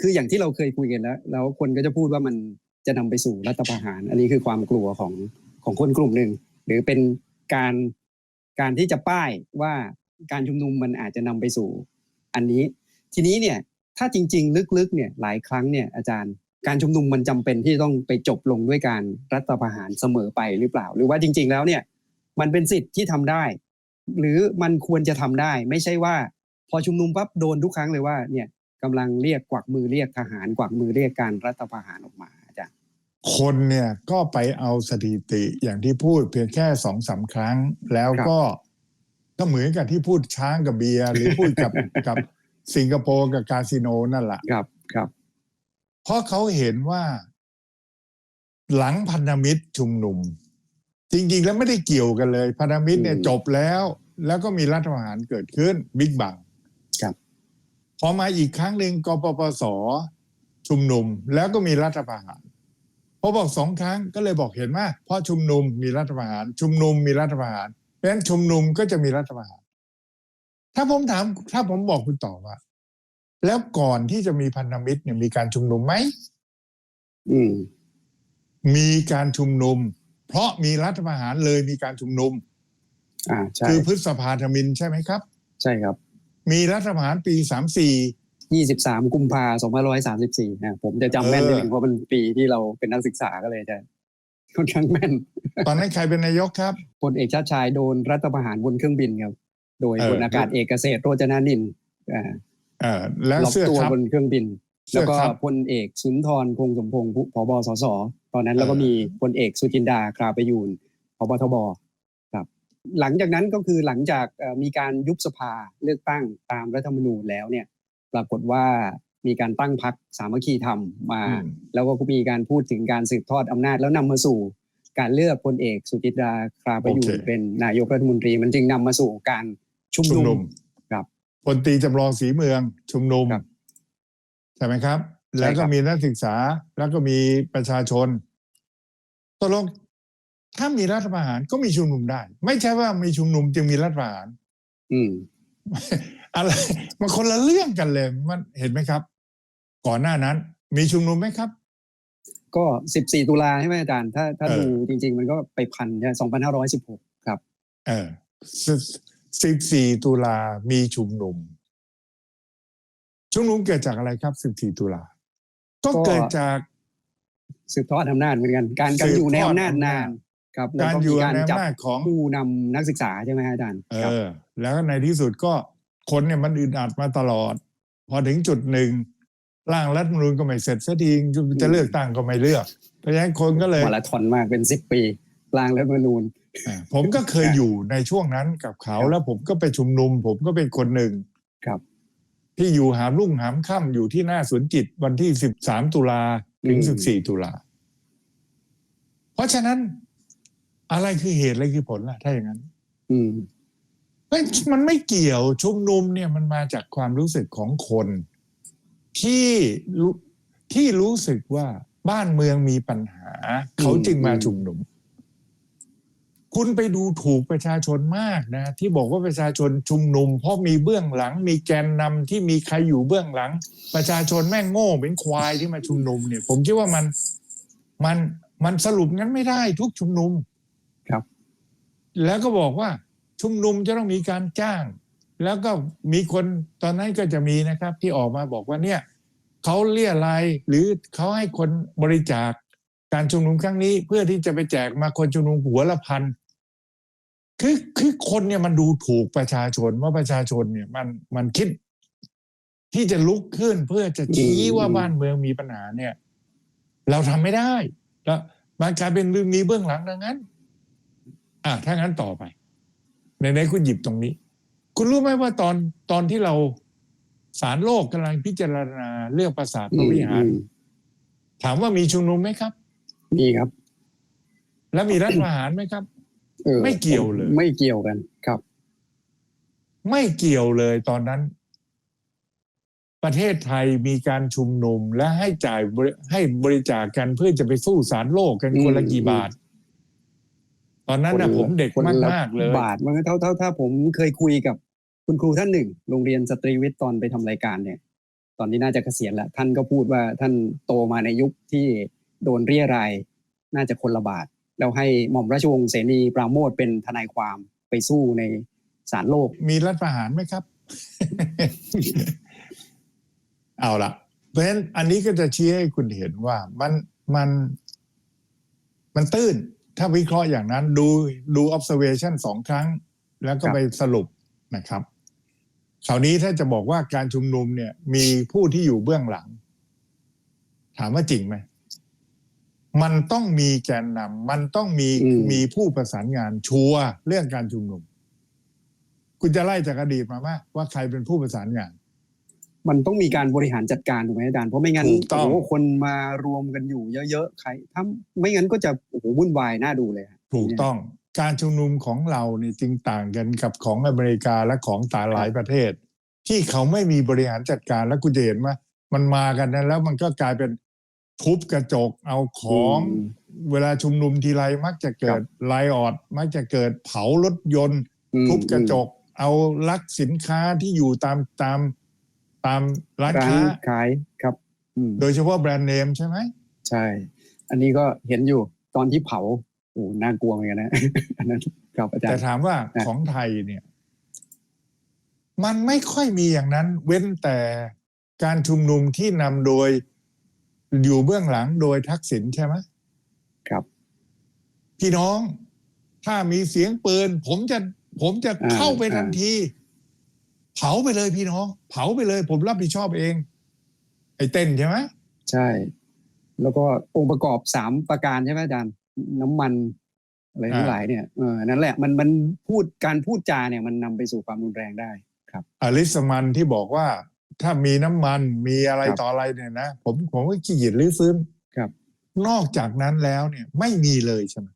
คืออย่างที่เราเคยคุยกันแล้ว แล้วคนก็จะพูดว่ามันจะนำไปสู่รัฐประหาร อันนี้คือความกลัวของของคนกลุ่มหนึ่ง หรือเป็นการการที่จะป้ายว่าการชุมนุมมันอาจจะนำไปสู่ อันนี้ ทีนี้เนี่ยถ้าจริง ๆ ลึกๆเนี่ยหลายครั้งเนี่ยอาจารย์การชุมนุมมันจำเป็นที่ต้องไปจบลงด้วยการรัฐประหารเสมอไปหรือเปล่า หรือว่าจริง ๆ แล้วเนี่ยมันเป็นสิทธิ์ที่ทำได้ หรือมันควรจะทำได้ ไม่ใช่ว่า พอชุมนุมปั๊บโดนทุกครั้งเลยว่าเนี่ย กำลังเรียกกวักมือเรียกทหารกวักมือเรียกการรัฐประหารออกมาอาจารย์คนเนี่ยก็ไปเอาสถิติอย่างที่พูดเพียงแค่สองสามครั้ง แล้วก็ก็เหมือนกับที่พูดช้างกับเบียร์หรือพูดกับกับสิงคโปร์กับคาสิโนนั่นแหละครับครับ เพราะเขาเห็นว่า หลังพันธมิตรชุมนุม จริง ๆ แล้วไม่ได้เกี่ยวกันเลย พันธมิตรเนี่ยอืมจบแล้ว แล้วก็มีรัฐประหารเกิดขึ้นบิ๊กบังครับ พอมาอีกครั้งหนึ่งกปปสชุมนุมแล้วก็มีรัฐประหารพอบอกสองครั้งก็เลยบอกเห็นว่าเพราะชุมนุมมีรัฐประหาร ชุมนุมมีรัฐประหารเพราะฉะนั้นชุมนุมก็จะมีรัฐประหาร ถ้าผมถามถ้าผมบอกคุณต่อว่า แล้วก่อนที่จะมีพันธมิตรเนี่ยมีการชุมนุมไหมอืมมีการชุมนุม เพราะมีรัฐประหารเลยมีการชุมนุม อ่าใช่คือพฤษภาธมินใช่ไหมครับ ใช่ครับ มีรัฐประหารปีสามสี่ ยี่สิบสามกุมภาสองพันร้อยสามสิบสี่นะผมจะจำแม่นเออนิดนึงเพราะมันปีที่เราเป็นนักศึกษาก็เลยจะค่อนข้างแม่นตอนนั้นใครเป็นนายกครับ พลเอกชาติชายโดนรัฐประหารบนเครื่องบินครับ โดยเออ พลอากาศเอกเกษตรโรจนานินทร์อ่า เออแล้วล็อกเสื้อตัวครับ บนเครื่องบิน เสื้แล้อวก็ครับพลเอกสุนทรคงสมพงศ์ผู้ผบสส ตอนนั้นแล้วก็เออ มีพลเอกสุจินดาคราประยูนพบทบครับ หลังจากนั้นก็คือหลังจากเอ่อมีการยุบสภาเลือกตั้งตามรัฐธรรมนูญแล้วเนี่ย ปรากฏว่ามีการตั้งพรรคสามัคคีธรรมมาอืมแล้วก็มีการพูดถึงการสืบทอดอำนาจแล้วนำมาสู่การเลือกพลเอกสุจินดาคราประยูนเป็นนายกรัฐมนตรี มันจึงนำมาสู่การชุมชุมนุนุมมครับพลตรีจำลองศรีเมืองชุมนุมครับใช่ไหมครับใช่แล้วก็ครับมีนักศึกษาแล้วก็มีประชาชนตกลง ถ้ามีรัฐประหารก็มีชุมนุมได้ ไม่ใช่ว่ามีชุมนุมจึงมีรัฐประหาร อืมอะไรมันคนละเรื่องกันเลยมันเห็นไหมครับ ก่อนหน้านั้น มีชุมนุมไหมครับ ก็14ตุลาใช่ไหมอาจารย์ถ้าถ้าเออดูจริง ๆ มันก็ไปพันใช่2516ครับ เออสิบสี่ตุลามีชุมนุม ชุมนุมเกิดจากอะไรครับสิบสี่ตุลาก็ก็เกิดจากสืบทอดอำนาจเหมือนกัน การการสืบอยู่ในทอดอำนาจอำนาจนาน ครับแล้วการก็อยู่มีการในจับอำนาจของ ผู้นำนักศึกษาใช่ไหมอาจารย์เอครับ อ แล้วในที่สุดก็คนเนี่ยมันอึดอัดมาตลอด พอถึงจุดหนึ่งร่างรัฐธรรมนูญก็ไม่เสร็จสักทีจะเลือกตั้งก็ไม่เลือก เพราะฉะนั้นคนก็เลย มาราธอนมากเป็น10ปีร่างรัฐธรรมนูญ อ่าผมก็เคยอยู่ในช่วงนั้นกับเขา ครับแล้วผมก็ไปชุมนุม ผมก็เป็นคนหนึ่งครับ ที่อยู่หามรุ่งหามค่ำอยู่ที่หน้าสวนจิตวันที่สิบสามตุลาถึงสิบสี่ตุลาเพราะฉะนั้น อะไรคือเหตุอะไรคือผลล่ะ ถ้าอย่างนั้น อืมเฮ้ยมันไม่เกี่ยวชุมนุมเนี่ยมันมาจากความรู้สึกของคน ที่รู้ที่รู้สึกว่าบ้านเมืองมีปัญหา เขาจึงมาชุมนุม คุณไปดูถูกประชาชนมากนะ ที่บอกว่าประชาชนชุมนุม เพราะมีเบื้องหลัง มีแกนนำที่มีใครอยู่เบื้องหลัง ประชาชนแม่งโง่เป็นควายที่มาชุมนุมเนี่ย ผมคิดว่ามันมันมันสรุปงั้นไม่ได้ทุกชุมนุม ครับ แล้วก็บอกว่าชุมนุมจะต้องมีการจ้าง แล้วก็มีคนตอนนั้นก็จะมีนะครับ ที่ออกมาบอกว่าเนี่ยเขาเรียอะไรยหรือเขาให้คนบริจาคการชุมนุมครั้งนี้ เพื่อที่จะไปแจกมาคนชุมนุมหัวละพันคือคือคนเนี่ยมันดูถูกประชาชนว่าประชาชนเนี่ยมันมันคิด ที่จะลุกขึ้นเพื่อจะชี้อืมว่าบ้านเมืองมีปัญหาเนี่ย เราทำไม่ได้ แล้วมันกลายเป็นมีเบื้องหลังดังนั้น อะถ้างั้นต่อไปในในๆคุณหยิบตรงนี้ คุณรู้ไหมว่าตอนตอนที่เราสารโลกกำลังพิจารณาเรื่องประสาทพอืระมวิหารอืมถามว่ามีชุมนุมไหมครับ มีครับ แล้วมีรัฐประหารไหมครับเออไม่เกี่ยวเลย ไม่เกี่ยวกันครับ ไม่เกี่ยวเลยตอนนั้น ประเทศไทยมีการชุมนุมและให้จ่ายบริให้บริจาคกันเพื่อจะไปสู้สารโลกกันคนละกี่บาท ตอนนั้นนะคนละผมเด็กคนละมากๆเลยบาทมันก็เท่าเท่าถ้าผมเคยคุยกับคุณครูท่านหนึ่ง โรงเรียนสตรีวิทย์ตอนไปทำรายการเนี่ย ตอนนี้น่าจะเกษียณแล้วท่านก็พูดว่าท่านโตมาในยุคที่โดนเรียรายน่าจะคนละบาท แล้วให้หม่อมราชวงศ์เสนีปราโมทเป็นทนายความไปสู้ในศาลโลก มีรัฐประหารไหมครับ เอาละเพราะฉะนั้นอันนี้ก็จะชี้ให้คุณเห็นว่ามันมันมันตื้น ถ้าวิเคราะห์อย่างนั้นดูดู observation สองครั้ง แล้วก็ครับไปสรุปนะครับคราวนี้ถ้าจะบอกว่าการชุมนุมเนี่ย มีผู้ที่อยู่เบื้องหลัง ถามว่าจริงไหมมันต้องมีแกนนำมันต้องมีอืมมีผู้ประสานงานชัวร์เรื่องการชุมนุม คุณจะไล่จากอดีตมาไหมว่าใครเป็นผู้ประสานงาน มันต้องมีการบริหารจัดการถูกไหมอาจารย์เพราะไม่งั้นถูกต้องโอ้โหคนมารวมกันอยู่เยอะๆใครถ้าไม่งั้นก็จะโอ้โหวุ่นวายน่าดูเลยฮะถูกต้องการชุมนุมของเราเนี่ยจึงต่างกันกับของอเมริกาและของต่างหลายประเทศ ที่เขาไม่มีบริหารจัดการแล้วคุณจะเห็นว่ามันมากันนะแล้วมันก็กลายเป็นทุบกระจกเอาของอืมเวลาชุมนุมทีไรมักจะเกิดไลออดมักจะเกิดเผารถยนต์อืมทุบกระจก เอาลักสินค้าที่อยู่ตามตาม ตามร้านร้านค้าขายครับ อืมโดยเฉพาะแบรนด์เนมใช่ไหมใช่ อันนี้ก็เห็นอยู่ตอนที่เผาโอ้น่ากลัวเหมือนกันนะ อันนั้นครับอาจารแต่ย์ ถามว่าอะของไทยเนี่ย มันไม่ค่อยมีอย่างนั้น เว้นแต่การชุมนุมที่นำโดยอยู่เบื้องหลังโดยทักษิณใช่ไหม ครับ พี่น้อง ถ้ามีเสียงปืน ผมจะผมจะอ่าเข้าไปทันอ่าที เผาไปเลยพี่น้อง เผาไปเลย ผมรับผิดชอบเอง ไอ้เต้นใช่ไหมใช่ แล้วก็องค์ประกอบสามประการใช่ไหมอาจารย์น้ำมันอะไรทั้งหลายเนี่ยเออนั่นแหละมันมันพูดการพูดจาเนี่ยมันนำไปสู่ความรุนแรงได้ครับอลิสมันที่บอกว่า ถ้ามีน้ำมันมีอะไรครับต่ออะไรเนี่ยนะผมผมก็ขี้เกียจรื้อฟื้นครับ นอกจากนั้นแล้วเนี่ย ไม่มีเลยใช่ไหม